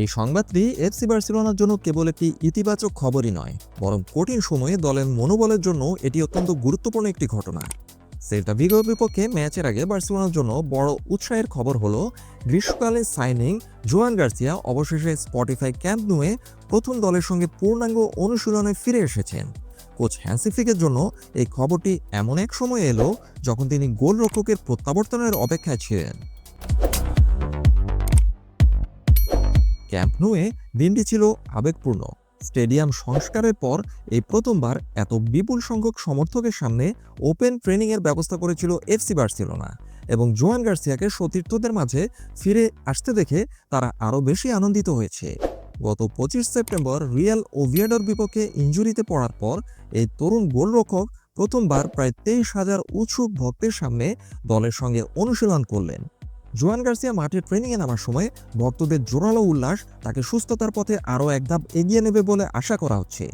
এই সংবাদটি এফসি বার্সেলোনার জন্য কেবল একটি ইতিবাচক খবরই নয়, বরং কঠিন সময়ে দলের মনোবলের জন্য এটি অত্যন্ত গুরুত্বপূর্ণ একটি ঘটনা। সেল্টা ভিগোর বিপক্ষে ম্যাচের আগে বার্সেলোনার জন্য বড় উৎসাহের খবর হলো, গ্রীষ্মকালে সাইনিং জোয়ান গার্সিয়া অবশেষে স্পটিফাই ক্যাম্প নুয়ে প্রথম দলের সঙ্গে পূর্ণাঙ্গ অনুশীলনে ফিরে এসেছেন। কোচ হ্যান্সিফিকের জন্য এই খবরটি এমন এক সময় এলো যখন তিনি গোলরক্ষকের প্রত্যাবর্তনের অপেক্ষায় ছিলেন। ক্যাম্প নুয়ে দিনটি ছিল আবেগপূর্ণ। স্টেডিয়াম সংস্কারের পর এই প্রথমবার এত বিপুল সংখ্যক সমর্থকের সামনে ওপেন ট্রেনিংয়ের ব্যবস্থা করেছিল এফসি বার্সেলোনা এবং জোয়ান গার্সিয়াকে সতীর্থদের মাঝে ফিরে আসতে দেখে তারা আরও বেশি আনন্দিত হয়েছে। গত পঁচিশ সেপ্টেম্বর রিয়াল ওভিয়াডোর বিপক্ষে ইঞ্জুরিতে পড়ার পর এই তরুণ গোলরক্ষক প্রথমবার প্রায় তেইশ হাজার উৎসুক ভক্তের সামনে দলের সঙ্গে অনুশীলন করলেন। জোয়ান গার্সিয়া মাঠে ট্রেনিংয়ে নামার সময় ভক্তদের জোরালো উল্লাস তাকে সুস্থতার পথে আরও এক ধাপ এগিয়ে নেবে বলে আশা করা হচ্ছে।